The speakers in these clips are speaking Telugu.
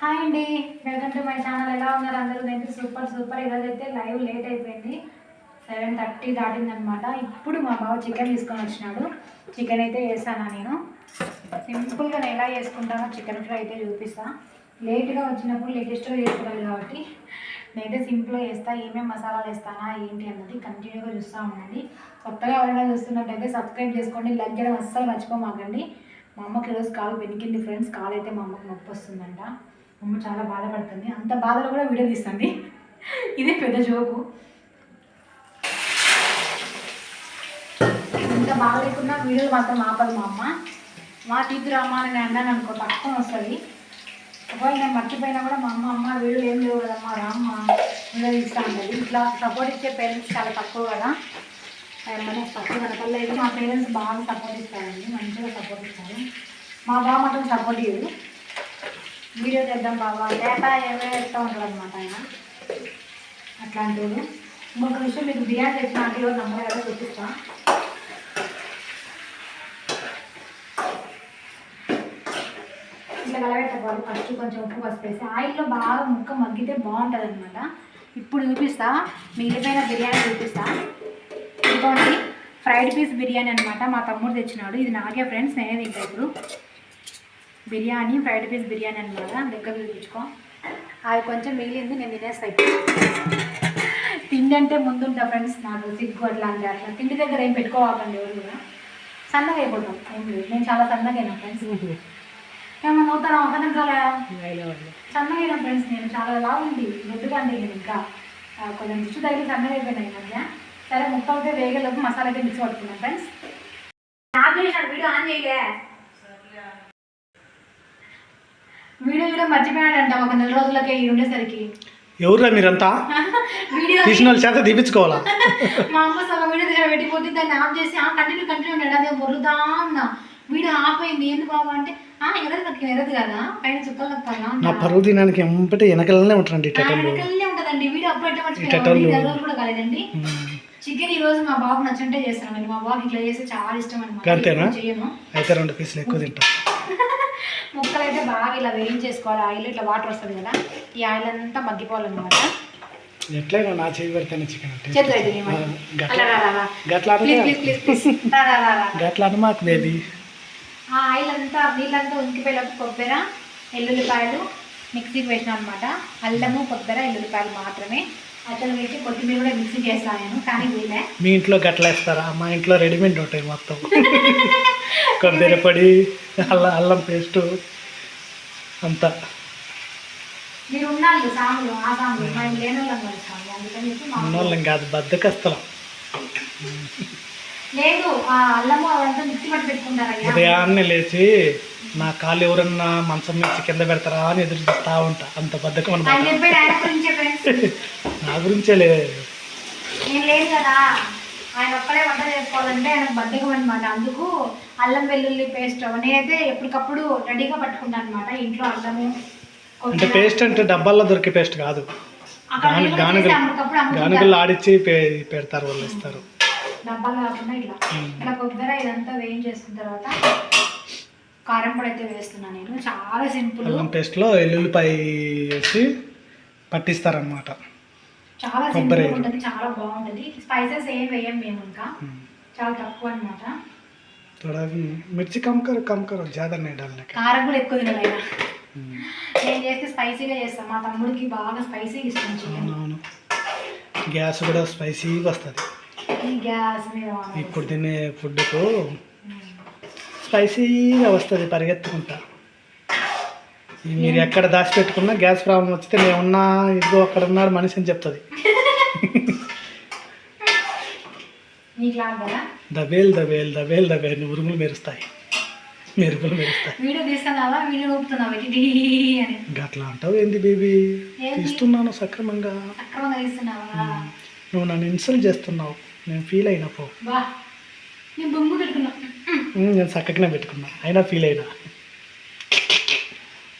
హాయ్ అండి. వెల్కమ్ టు మై ఛానల్ ఎలా ఉన్నారు అందరూ? నేను సూపర్ సూపర్ ఈరోజైతే అయితే లైవ్ లేట్ అయిపోయింది. సెవెన్ థర్టీ దాటిందనమాట ఇప్పుడు మా బావ చికెన్ తీసుకొని వచ్చినాడు. చికెన్ అయితే వేసానా నేను? సింపుల్గా నేను ఎలా చేసుకుంటానో చికెన్ ఫ్రై అయితే చూపిస్తా. లేట్గా వచ్చినప్పుడు లేటెస్ట్గా చేసుకోవాలి కాబట్టి నేనైతే సింపుల్గా వేస్తా ఏమేమి మసాలాలు వేస్తానా ఏంటి అన్నది కంటిన్యూగా చూస్తూ ఉండండి. కొత్తగా ఎవరైనా చూస్తున్నట్టయితే సబ్స్క్రైబ్ చేసుకోండి. లైక్ చేయడం అస్సలు మర్చిపోమాకండి. మా అమ్మకి ఈరోజు కాలు వెనికింది ఫ్రెండ్స్ కాలు అయితే మా అమ్మకి నొప్పి వస్తుందంట. అమ్మ చాలా బాధపడుతుంది. అంత బాధలో కూడా వీడియో తీస్తుంది. ఇదే పెద్ద జోకు. ఇంత బాగా లేకున్నా వీడియోలు మాత్రం ఆపదు మా అమ్మ. మా తీద్దు రామ్మా అని నేను అన్నాను అనుకో పక్కన వస్తుంది. ఒకవేళ నేను మర్చిపోయినా కూడా మా అమ్మ అమ్మ వీళ్ళు ఏం లేవు కదమ్మా రామ్మ వీడియో తీస్తా ఉంటుంది ఇట్లా సపోర్ట్ ఇచ్చే పేరెంట్స్ చాలా తక్కువ కదా. మన తక్కువ కనపడలేదు. మా పేరెంట్స్ బాగా సపోర్ట్ ఇస్తారండి. మంచిగా సపోర్ట్ ఇస్తారు. మా బావ మాత్రం సపోర్ట్ ఇవ్వదు వీడియో తెద్దాం బాబా. డేటా ఏమైనా వేస్తూ ఉంటాడు అనమాట ఆయన. అట్లాంటి ఇంకొక విషయం మీకు బిర్యానీ తెచ్చిన అంటే ఈరోజు నమ్మకం కదా చూపిస్తా ఇట్లా కలబెట్టుకోవాలి ఫస్ట్ కొంచెం ఉప్పు పసిపేసి ఆయిల్లో బాగా ముక్క మగ్గితే బాగుంటుంది అనమాట ఇప్పుడు చూపిస్తా. మిగిలిపోయిన బిర్యానీ చూపిస్తా. ఇదిగోండి ఫ్రైడ్ పీస్ బిర్యానీ అనమాట మా తమ్ముడు తెచ్చినాడు. ఇది నాకే ఫ్రెండ్స్ నేనే తింటా ఇప్పుడు. బిర్యానీ ఫ్రైడ్ పీస్ బిర్యానీ అనమాట దగ్గర చూపించుకో అది కొంచెం మిగిలింది నేను తినేస్తా తిండి అంటే ముందుంటా ఫ్రెండ్స్ నాకు సిగ్గు అట్లా అంటే అట్లా. తిండి దగ్గర ఏం పెట్టుకోవాలండి ఎవరు కూడా? సన్నగా అయిపోతాం. ఏం లేదు. నేను చాలా సన్నగా అయినా ఫ్రెండ్స్. ఏమో నూతన అవసరం చాలా సన్నగా అయినా ఫ్రెండ్స్ నేను చాలా లా ఉంది అండి నేను ఇంకా కొంచెం దిష్టి తగిలి సన్నగా అయిపోయినాయి మధ్య. సరే ముక్క అయితే వేగలోపు మసాలా అయితే మిక్స్ పడుతున్నాను ఫ్రెండ్స్. నాకు వీడియో ఆన్ చేయలే. వీడియో కూడా మర్చిపోయాడంట ఒక నెల రోజులకే ఈ ఉండేసరికి. ఎవరురా మీరంతా? వీడియో తీసిన వాళ్ళ చేత తీపించుకోవాలా మా అమ్మ సగం వీడియో దగ్గర పెట్టిపోతే దాన్ని ఆఫ్ చేసి ఆ కంటిన్యూ కంటిన్యూ ఉన్నాడు అదే బొర్రుదా ఉన్నా. వీడియో ఆఫ్ అయింది ఎందుకు బాబా అంటే ఆ ఎగరదు నాకు ఎగరదు కదా పైన చుక్కలు వస్తాను నా పరువు దినానికి ఎంపటి వెనకలనే ఉంటారండి టెటర్లు. వెనకల్లే ఉంటదండి వీడియో టెటర్లు. మర్చిపోయాను రోజులు కూడా కాలేదండి. చికెన్ ఈ రోజు మా బాబు నచ్చంటే చేస్తానండి మా బాబుకి ఇట్లా చేస్తే చాలా ఇష్టం అనమాట అంతేనా? అయితే రెండు పీసులు ఎక్కువ తింటా. ముక్కలు అయితే బాగా ఇలా వేయించేసుకోవాలి. ఆయిల్ ఇట్లా వాటర్ వస్తుంది కదా ఈ ఆయిల్ అంతా మగ్గిపోవాలన్నమాట. ఎట్లయినా నా చేయి పెడితేనే చికెన్. గట్లా ప్లీజ్ ప్లీజ్ ప్లీజ్ ప్లీజ్. రా, రా, రా, రా. గట్లా అని మాకు బేబీ ఆ ఆయిల్ అంతా నీళ్ళంతా ఉనికిపోయేలోపు కొబ్బరి ఎల్లుల్లిపాయలు మిక్సీకి వేసిన అనమాట అల్లము కొబ్బరి ఎల్లుల్లిపాయలు మాత్రమే. అతను వేసి కొత్తిమీర కూడా మిక్సీ చేస్తాను నేను కానీ వీలే. మీ ఇంట్లో గట్లా వేస్తారా? మా ఇంట్లో రెడీమేడ్ ఉంటాయి మొత్తం. కొబ్బరి పొడి అల్లం అల్లం పేస్టు అంతా. ఉన్నాళ్ళు కాదు బద్దకస్తలం. ఉదయాన్నే లేచి నా కాళ్ళు ఎవరన్నా మంచం నుంచి కింద పెడతారా అని ఎదురు చూస్తా ఉంటా. అంత బద్దకం అని అనమాట నా గురించే లేదు కదా ఆయన ఒక్కడే వంట చేసుకోవాలంటే ఆయనకు బద్దకం అనమాట అందుకు అల్లం వెల్లుల్లి పేస్ట్ నేనైతే ఎప్పటికప్పుడు రెడీగా పట్టుకుంటాను అనమాట ఇంట్లో అల్లము అంటే. పేస్ట్ అంటే డబ్బాల్లో దొరికే పేస్ట్ కాదు. గానుగలు ఆడిచ్చి పెడతారు వాళ్ళు ఇస్తారు. డబ్బాలు కాకుండా ఇట్లా. మ్మ్. ఇట్లా కొబ్బరి ఇదంతా వేయించేసుకున్న తర్వాత కారం పొడి అయితే వేస్తున్నాను నేను. చాలా సింపుల్. అల్లం పేస్ట్లో ఎల్లుల్లిపాయ వేసి పట్టిస్తారనమాట చాలా. సింపుల్ ఉంటుంది చాలా బాగుంటుంది. స్పైసెస్ ఏం వేయం మేము ఇంకా. చాలా తక్కువ అనమాట थोड़ा मिर्ची कम करो कम करो ज़्यादा नहीं डालने का కారం కూడా ఎక్కువ తినదు ఆయన నేను చేస్తే స్పైసీగా చేస్తాను మా తమ్ముడికి బాగా స్పైసీగా ఇష్టం చికెన్ అవునవును గ్యాస్ కూడా స్పైసీగా వస్తుంది ఈ గ్యాస్ మీద ఇప్పుడు తినే ఫుడ్కు స్పైసీగా వస్తుంది పరిగెత్తుకుంటా ఈ మీరు ఎక్కడ దాచిపెట్టుకున్నా గ్యాస్ ప్రాబ్లం వస్తే నేను ఉన్నా ఇదిగో అక్కడ ఉన్నాడు మనిషి అని చెప్తుంది నీకు లాగా కదా దబేల్ దబేల్ దబేల్ దబేల్ ఉరుములు మెరుస్తాయి. మెరుపులు మెరుస్తాయి. వీడియో తీస్తున్నావా? వీడియో ఊపుతున్నావా అని. గట్లా అంటావు ఏంది బేబీ? తీస్తున్నాను సక్రమంగా. అక్రమంగా తీస్తున్నావా? నువ్వు నన్ను ఇన్సల్ట్ చేస్తున్నావు. నేను ఫీల్ అయినపో నేను చక్కగానే పెట్టుకున్నా. అయినా ఫీల్ అయినా.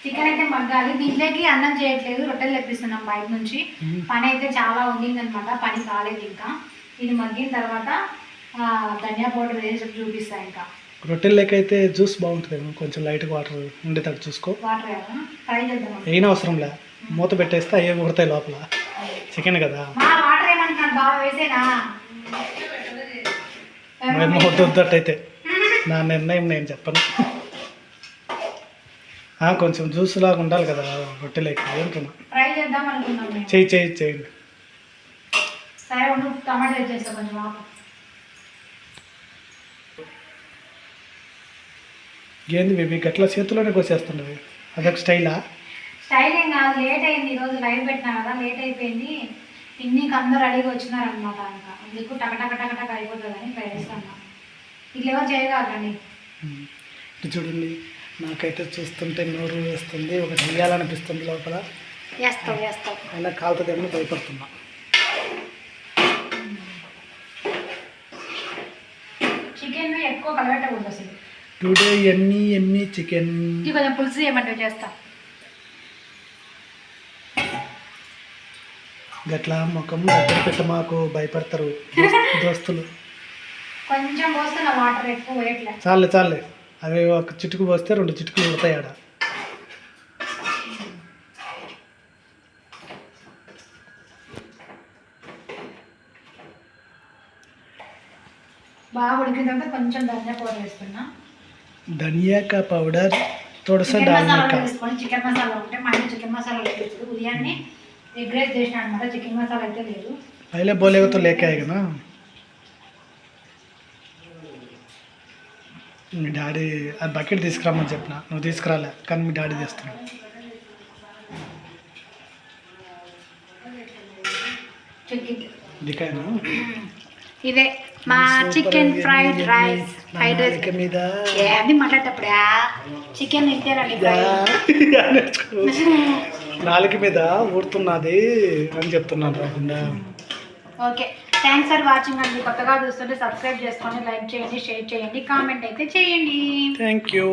చికెన్ అయితే మగ్గాలి. దీంట్లోకి అన్నం చేయట్లేదు. రొట్టెలు తెప్పిస్తున్నాం బయట నుంచి. పని అయితే చాలా ఉండిందనమాట పని కాలేదు ఇంకా. ఇది మగ్గిన తర్వాత ధనియా పౌడర్ వేసి చూపిస్తా ఇంకా. రొట్టెల్లోకి అయితే జ్యూస్ బాగుంటుంది కొంచెం లైట్గా వాటర్ ఉండేటట్టు చూసుకో. వాటర్ ఫ్రై చేద్దాం అయిన అవసరంలే మూత పెట్టేస్తే అయ్యే కొడతాయి లోపల. చికెన్ కదా. వాటర్ ఏమంటున్నాడు బాగా వేసేనా? మేము వద్దు వద్దట్టయితే నా నిర్ణయం నేను చెప్పను. కొంచెం జ్యూస్ లాగా ఉండాలి కదా ఏంటున్నా చేద్దాం అనుకున్నాం మేము. చేయి చేయి చేయండి సరే ఉండు టమాటా వేసేస్తా కొంచెం ఆపు ఏంది బేబీ గట్ల చేతిలోనే కోసేస్తున్నది? అదొక స్టైలా? స్టైల్ ఏం కాదు లేట్ అయింది ఈరోజు లైవ్ పెట్టినా కదా లేట్ అయిపోయింది. పిన్నికి అందరూ రెడీగా వచ్చినారనమాట ఇంకా అందుకు టక టక టక టక అయిపోతుందని ఇట్లా వేస్తాను ఇట్లా ఎవరు చేయగలండి చూడండి నాకైతే చూస్తుంటే నోరు వేస్తుంది ఒక చేయాలనిపిస్తుంది లోపల. వేస్తావు వేస్తావు అయినా కాలుతుందేమో భయపడుతున్నా చికెన్ ఎక్కువ కలగట్టకూడదు అసలు. టుడే ఎమ్మి ఎమ్మి చికెన్ ఇది కొంచెం పులుసు చేయమంటే చేస్తా. గట్ల ముఖం దగ్గర పెట్టి మాకు భయపడతారు దోస్తు- దోస్తులు. కొంచెం పోస్తున్న వాటర్ ఎక్కువ చాలే చాలే. అవి ఒక చిటుకు పోస్తే రెండు చిటుకులు ఉడతాయి ఆడ. బాగా ఉడికిన తర్వాత కొంచెం ధనియా పౌడర్ వేస్తున్నా ధనియా పౌడర్ తొడస మసాలా వేసుకొని చికెన్ మసాలా ఉంటే మా ఇంట్లో చికెన్ మసాలా లేదు. ఉదయాన్నే ఎగ్ రైస్ చేసిన అనమాట. చికెన్ మసాలా అయితే లేదు. పైలే బోలేగతో లేకే ఆగినా మీ డాడీ ఆ బకెట్ తీసుకురమ్మని చెప్పిన. నువ్వు తీసుకురాలే కానీ మీ డాడీ దికాయనా ఇదే. మా chicken fried rice fried rice మీద ఏంది మాట్లాడేటప్పుడా? చికెన్ నేర్చుకో. నాలుక మీద ఊడుతున్నది అని చెప్తున్నాను రాకుండా. ఓకే. థ్యాంక్స్ ఫర్ వాచింగ్ అండి. కొత్తగా చూస్తుంటే సబ్స్క్రైబ్ చేసుకోండి లైక్ చేయండి షేర్ చేయండి కామెంట్ అయితే చేయండి. Thank you